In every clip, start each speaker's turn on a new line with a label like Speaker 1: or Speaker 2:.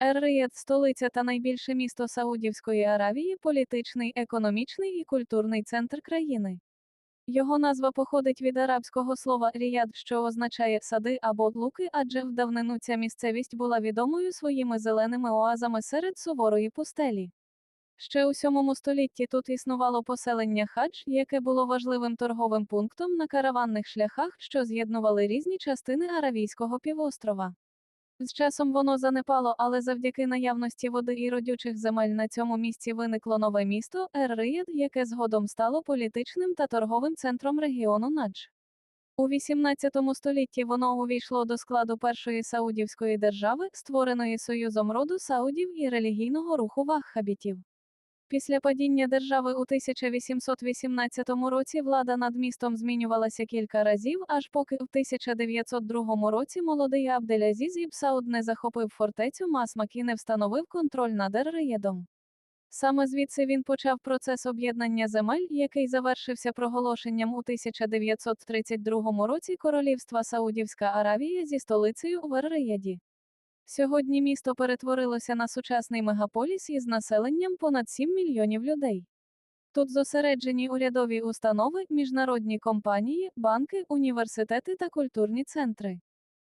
Speaker 1: Ер-Рияд – столиця та найбільше місто Саудівської Аравії, політичний, економічний і культурний центр країни. Його назва походить від арабського слова «ріяд», що означає «сади» або «луки», адже в давнину ця місцевість була відомою своїми зеленими оазами серед суворої пустелі. Ще у 7 столітті тут існувало поселення Хадж, яке було важливим торговим пунктом на караванних шляхах, що з'єднували різні частини Аравійського півострова. З часом воно занепало, але завдяки наявності води і родючих земель на цьому місці виникло нове місто Ер Риєд, яке згодом стало політичним та торговим центром регіону Надж. У 18 столітті воно увійшло до складу першої саудівської держави, створеної союзом роду саудів і релігійного руху ваххабітів. Після падіння держави у 1818 році влада над містом змінювалася кілька разів, аж поки в 1902 році молодий Абделязіз ібн не захопив фортецю Масмак і не встановив контроль над Ер-Риядом. Саме звідси він почав процес об'єднання земель, який завершився проголошенням у 1932 році королівства Саудівська Аравія зі столицею в Ер-Рияді. Сьогодні місто перетворилося на сучасний мегаполіс із населенням понад 7 мільйонів людей. Тут зосереджені урядові установи, міжнародні компанії, банки, університети та культурні центри.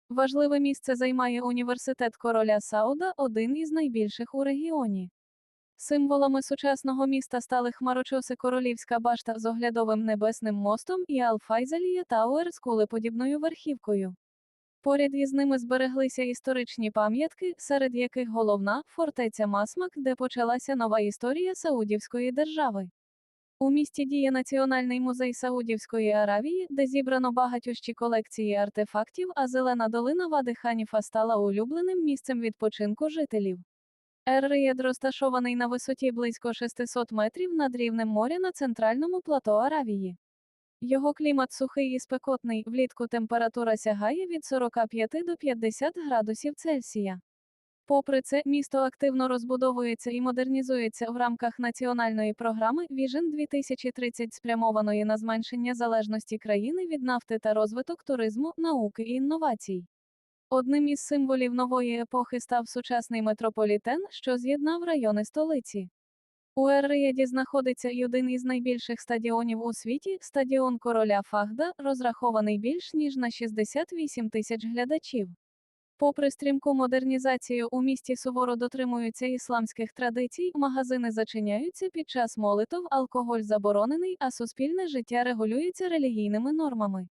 Speaker 1: Важливе місце займає університет короля Сауда, один із найбільших у регіоні. Символами сучасного міста стали хмарочоси Королівська башта з оглядовим небесним мостом і Алфайзалія Тауер з кулеподібною верхівкою. Поряд із ними збереглися історичні пам'ятки, серед яких головна фортеця Масмак, де почалася нова історія Саудівської держави. У місті діє Національний музей Саудівської Аравії, де зібрано багатющі колекції артефактів, а зелена долина Вади Ханіфа стала улюбленим місцем відпочинку жителів. Ер-Рияд розташований на висоті близько 600 метрів над рівнем моря на центральному плато Аравії. Його клімат сухий і спекотний, влітку температура сягає від 45 до 50 градусів Цельсія. Попри це, місто активно розбудовується і модернізується в рамках національної програми Vision 2030 спрямованої на зменшення залежності країни від нафти та розвиток туризму, науки і інновацій. Одним із символів нової епохи став сучасний метрополітен, що з'єднав райони столиці. У Ер-Рияді знаходиться й один із найбільших стадіонів у світі стадіон короля Фахда, розрахований більш ніж на 68 тисяч глядачів. Попри стрімку модернізацію у місті суворо дотримуються ісламських традицій, магазини зачиняються під час молитов, алкоголь заборонений, а суспільне життя регулюється релігійними нормами.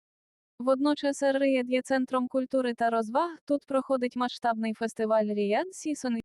Speaker 1: Водночас Ер-Рияд є центром культури та розваг, тут проходить масштабний фестиваль Ріяд Сісон